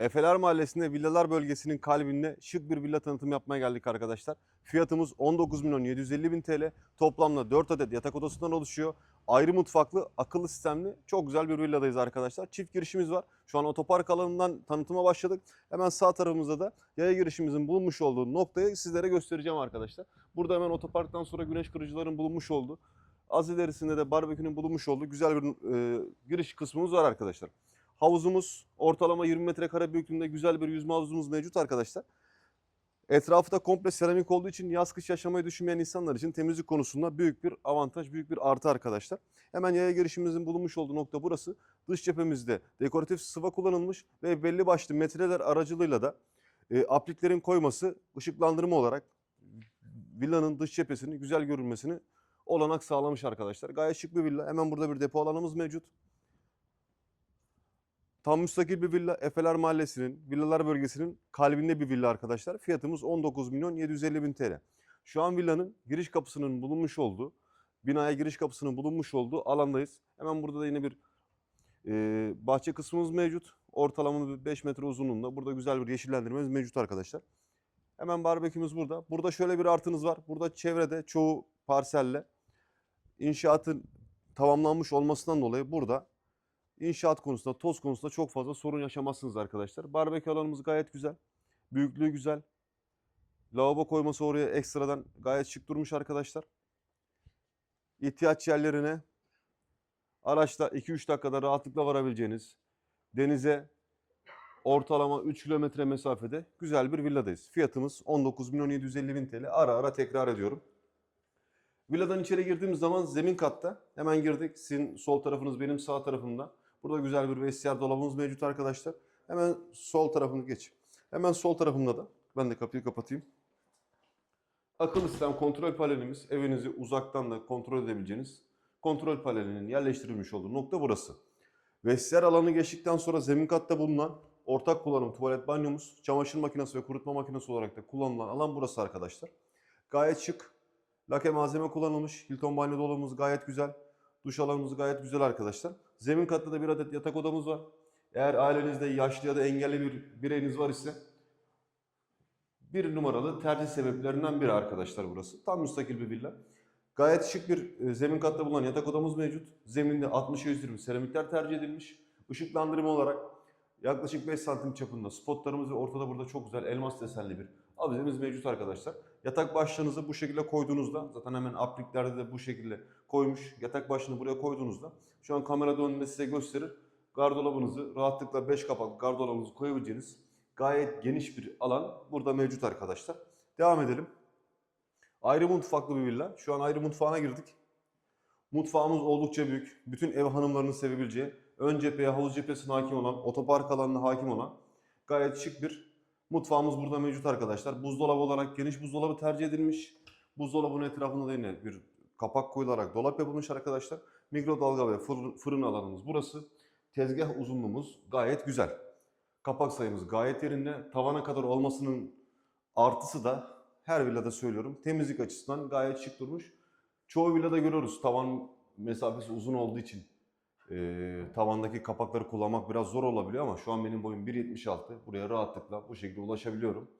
Efeler Mahallesi'nde villalar bölgesinin kalbinde şık bir villa tanıtımı yapmaya geldik arkadaşlar. Fiyatımız 19 milyon 750 bin TL. Toplamda 4 adet yatak odasından oluşuyor. Ayrı mutfaklı, akıllı sistemli çok güzel bir villadayız arkadaşlar. Çift girişimiz var. Şu an otopark alanından tanıtıma başladık. Hemen sağ tarafımızda da yaya girişimizin bulunmuş olduğu noktayı sizlere göstereceğim arkadaşlar. Burada hemen otoparktan sonra güneş kırıcıların bulunmuş olduğu, az ilerisinde de barbekünün bulunmuş olduğu güzel bir e, giriş kısmımız var arkadaşlar. Havuzumuz ortalama 20 metrekare büyüklüğünde güzel bir yüzme havuzumuz mevcut arkadaşlar. Etrafı da komple seramik olduğu için yaz kış yaşamayı düşünmeyen insanlar için temizlik konusunda büyük bir avantaj, büyük bir artı arkadaşlar. Hemen yaya girişimizin bulunmuş olduğu nokta burası. Dış cephemizde dekoratif sıva kullanılmış ve belli başlı metreler aracılığıyla da e, apliklerin koyması ışıklandırma olarak villanın dış cephesinin güzel görünmesini olanak sağlamış arkadaşlar. Gayet şık bir villa. Hemen burada bir depo alanımız mevcut. Tam müstakil bir villa. Efeler Mahallesi'nin, villalar bölgesinin kalbinde bir villa arkadaşlar. Fiyatımız 19 milyon 750 bin TL. Şu an villanın giriş kapısının bulunmuş olduğu, binaya giriş kapısının bulunmuş olduğu alandayız. Hemen burada da yine bir e, bahçe kısmımız mevcut. Ortalama bir 5 metre uzunluğunda. Burada güzel bir yeşillendirmemiz mevcut arkadaşlar. Hemen barbekümüz burada. Burada şöyle bir artınız var. Burada çevrede çoğu parselle inşaatın tamamlanmış olmasından dolayı burada İnşaat konusunda, toz konusunda çok fazla sorun yaşamazsınız arkadaşlar. Barbekü alanımız gayet güzel. Büyüklüğü güzel. Lavabo koyması oraya ekstradan gayet şık durmuş arkadaşlar. İhtiyaç yerlerine araçla 2-3 dakikada rahatlıkla varabileceğiniz denize ortalama 3 kilometre mesafede güzel bir villadayız. Fiyatımız 19 milyon 750 bin TL. Ara ara tekrar ediyorum. Villadan içeri girdiğimiz zaman zemin katta. Hemen girdik. Sizin sol tarafınız benim sağ tarafımda. Burada güzel bir vestiyer dolabımız mevcut arkadaşlar. Hemen sol tarafını geç. Hemen sol tarafımda da ben de kapıyı kapatayım. Akıllı sistem kontrol panelimiz evinizi uzaktan da kontrol edebileceğiniz kontrol panelinin yerleştirilmiş olduğu nokta burası. Vestiyer alanı geçtikten sonra zemin katta bulunan ortak kullanım tuvalet banyomuz, çamaşır makinesi ve kurutma makinesi olarak da kullanılan alan burası arkadaşlar. Gayet şık, Lake malzeme kullanılmış. Hilton banyo dolabımız gayet güzel. Duş alanımız gayet güzel arkadaşlar. Zemin katta da bir adet yatak odamız var. Eğer ailenizde yaşlı ya da engelli bir bireyiniz var ise bir numaralı tercih sebeplerinden biri arkadaşlar burası. Tam müstakil bir villa. Gayet şık bir e, zemin katta bulunan yatak odamız mevcut. Zeminde 60'a 120 seramikler tercih edilmiş. Işıklandırma olarak yaklaşık 5 santim çapında spotlarımız ve ortada burada çok güzel elmas desenli bir avizemiz mevcut arkadaşlar. Yatak başlığınızı bu şekilde koyduğunuzda zaten hemen apliklerde de bu şekilde koymuş. Yatak başlığını buraya koyduğunuzda şu an kamera döndüğünde size gösterir. Gardırobunuzı rahatlıkla 5 kapaklı gardırobunuzu koyabileceğiniz gayet geniş bir alan burada mevcut arkadaşlar. Devam edelim. Ayrı mutfaklı bir villa. Şu an ayrı mutfağına girdik. Mutfağımız oldukça büyük. Bütün ev hanımlarının sevebileceği, ön cepheye, havuz cephesine hakim olan, otopark alanına hakim olan gayet şık bir Mutfağımız burada mevcut arkadaşlar. Buzdolabı olarak geniş buzdolabı tercih edilmiş. Buzdolabının etrafında da yine bir kapak koyularak dolap yapılmış arkadaşlar. Mikrodalga ve fırın, alanımız burası. Tezgah uzunluğumuz gayet güzel. Kapak sayımız gayet yerinde. Tavana kadar olmasının artısı da her villada söylüyorum. Temizlik açısından gayet şık durmuş. Çoğu villada görüyoruz tavan mesafesi uzun olduğu için e, tavandaki kapakları kullanmak biraz zor olabiliyor ama şu an benim boyum 1.76. Buraya rahatlıkla bu şekilde ulaşabiliyorum.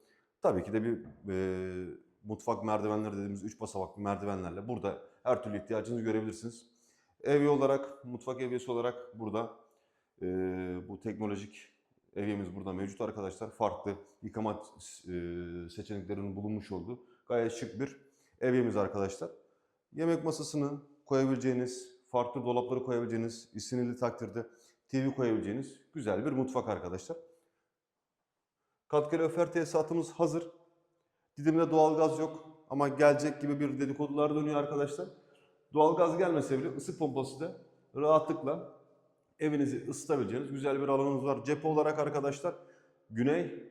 Tabii ki de bir e, mutfak merdivenleri dediğimiz 3 basamaklı merdivenlerle burada her türlü ihtiyacınızı görebilirsiniz. Evye olarak, mutfak evyesi olarak burada e, bu teknolojik evyemiz burada mevcut arkadaşlar. Farklı yıkama e, seçeneklerinin bulunmuş olduğu gayet şık bir evyemiz arkadaşlar. Yemek masasını koyabileceğiniz, farklı dolapları koyabileceğiniz, isinili takdirde TV koyabileceğiniz güzel bir mutfak arkadaşlar. Katkılı öfer tesisatımız hazır. Didim'de doğalgaz yok ama gelecek gibi bir dedikodular dönüyor arkadaşlar. Doğalgaz gelmese bile ısı pompası da rahatlıkla evinizi ısıtabileceğiniz güzel bir alanınız var. Cephe olarak arkadaşlar güney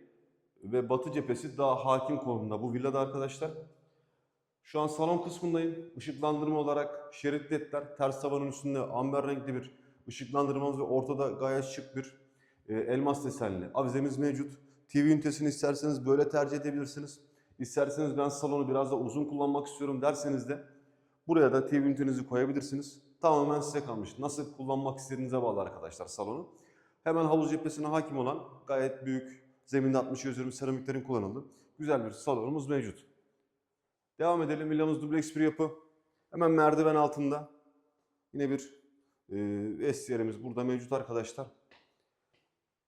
ve batı cephesi daha hakim konumda bu villada arkadaşlar. Şu an salon kısmındayım. Işıklandırma olarak şerit ledler, ters tavanın üstünde amber renkli bir ışıklandırmamız ve ortada gayet şık bir e, elmas desenli avizemiz mevcut. TV ünitesini isterseniz böyle tercih edebilirsiniz. İsterseniz ben salonu biraz da uzun kullanmak istiyorum derseniz de buraya da TV ünitenizi koyabilirsiniz. Tamamen size kalmış. Nasıl kullanmak istediğinize bağlı arkadaşlar salonu. Hemen havuz cephesine hakim olan gayet büyük zeminde 60 üzeri seramiklerin kullanıldığı güzel bir salonumuz mevcut. Devam edelim. Villamız dubleks bir yapı. Hemen merdiven altında yine bir e, vestiyerimiz burada mevcut arkadaşlar.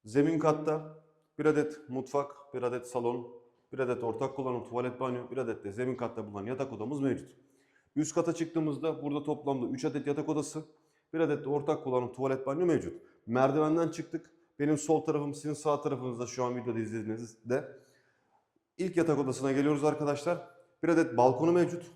Zemin katta bir adet mutfak, bir adet salon, bir adet ortak kullanım tuvalet banyo, bir adet de zemin katta bulunan yatak odamız mevcut. Üst kata çıktığımızda burada toplamda 3 adet yatak odası, bir adet de ortak kullanım tuvalet banyo mevcut. Merdivenden çıktık. Benim sol tarafım sizin sağ tarafınızda şu an videoda izlediğinizde. İlk yatak odasına geliyoruz arkadaşlar. Bir adet balkonu mevcut.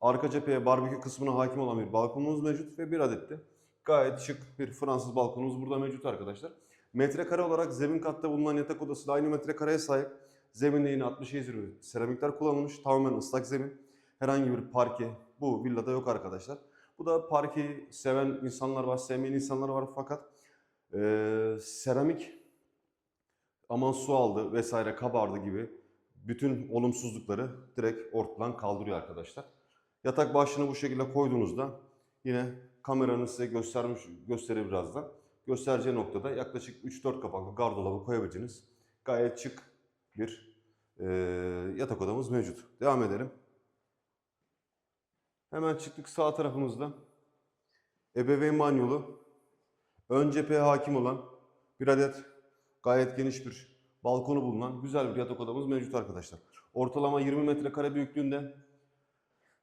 Arka cepheye barbekü kısmına hakim olan bir balkonumuz mevcut ve bir adet de gayet şık bir Fransız balkonumuz burada mevcut arkadaşlar. Metrekare olarak zemin katta bulunan yatak odası da aynı metrekareye sahip. Zeminde yine 60 ezeri seramikler kullanılmış. Tamamen ıslak zemin. Herhangi bir parke bu villada yok arkadaşlar. Bu da parkeyi seven insanlar var, sevmeyen insanlar var fakat eee, seramik aman su aldı vesaire kabardı gibi bütün olumsuzlukları direkt ortadan kaldırıyor arkadaşlar. Yatak başlığını bu şekilde koyduğunuzda yine kameranın size göstermiş gösterir birazdan. Göstereceği noktada yaklaşık 3-4 kapaklı gardolabı koyabileceğiniz gayet şık bir eee, yatak odamız mevcut. Devam edelim. Hemen çıktık sağ tarafımızda. Ebeveyn banyolu. Ön cepheye hakim olan bir adet gayet geniş bir balkonu bulunan güzel bir yatak odamız mevcut arkadaşlar. Ortalama 20 metrekare büyüklüğünde.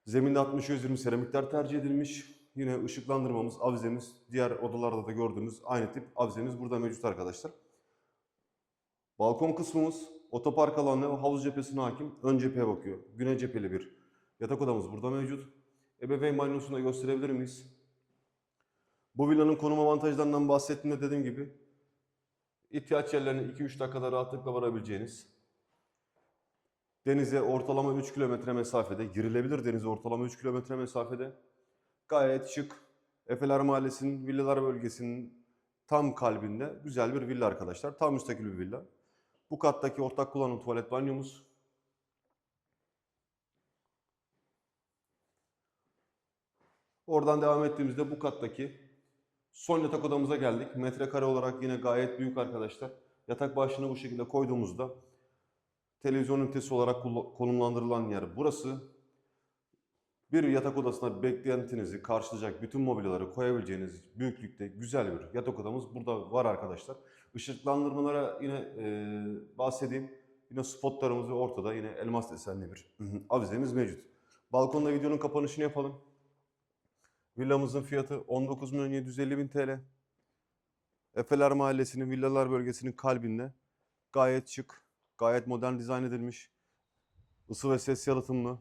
Zeminde 60-120 seramikler tercih edilmiş. Yine ışıklandırmamız, avizemiz, diğer odalarda da gördüğümüz aynı tip avizemiz burada mevcut arkadaşlar. Balkon kısmımız otopark alanı ve havuz cephesine hakim. Ön cepheye bakıyor. Güney cepheli bir yatak odamız burada mevcut. Ebeveyn banyosunu da gösterebilir miyiz? Bu villanın konum avantajlarından bahsettiğimde dediğim gibi ihtiyaç yerlerine 2-3 dakikada rahatlıkla varabileceğiniz denize ortalama 3 kilometre mesafede, girilebilir denize ortalama 3 kilometre mesafede gayet şık Efeler Mahallesi'nin villalar bölgesinin tam kalbinde güzel bir villa arkadaşlar. Tam müstakil bir villa. Bu kattaki ortak kullanım tuvalet banyomuz. Oradan devam ettiğimizde bu kattaki son yatak odamıza geldik. Metrekare olarak yine gayet büyük arkadaşlar. Yatak başlığını bu şekilde koyduğumuzda televizyon ünitesi olarak konumlandırılan yer burası. Bir yatak odasına beklentinizi karşılayacak bütün mobilyaları koyabileceğiniz büyüklükte güzel bir yatak odamız burada var arkadaşlar. Işıklandırmalara yine e, bahsedeyim. Yine spotlarımız ve ortada yine elmas desenli bir avizemiz mevcut. Balkonda videonun kapanışını yapalım. Villamızın fiyatı 19 milyon 750 bin TL. Efeler Mahallesi'nin villalar bölgesinin kalbinde gayet şık, gayet modern dizayn edilmiş, ısı ve ses yalıtımlı,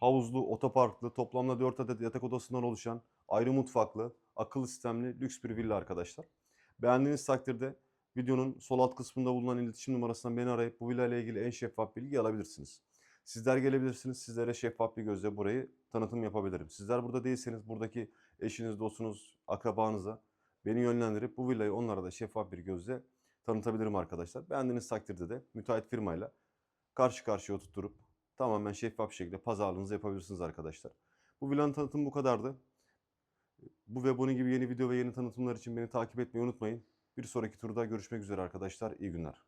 havuzlu, otoparklı, toplamda 4 adet yatak odasından oluşan, ayrı mutfaklı, akıllı sistemli lüks bir villa arkadaşlar. Beğendiğiniz takdirde videonun sol alt kısmında bulunan iletişim numarasından beni arayıp bu villa ile ilgili en şeffaf bilgi alabilirsiniz. Sizler gelebilirsiniz. Sizlere şeffaf bir gözle burayı tanıtım yapabilirim. Sizler burada değilseniz buradaki eşiniz, dostunuz, akrabanıza beni yönlendirip bu villayı onlara da şeffaf bir gözle tanıtabilirim arkadaşlar. Beğendiğiniz takdirde de müteahhit firmayla karşı karşıya oturtturup tamamen şeffaf şekilde pazarlığınızı yapabilirsiniz arkadaşlar. Bu villanın tanıtımı bu kadardı. Bu ve bunun gibi yeni video ve yeni tanıtımlar için beni takip etmeyi unutmayın. Bir sonraki turda görüşmek üzere arkadaşlar. İyi günler.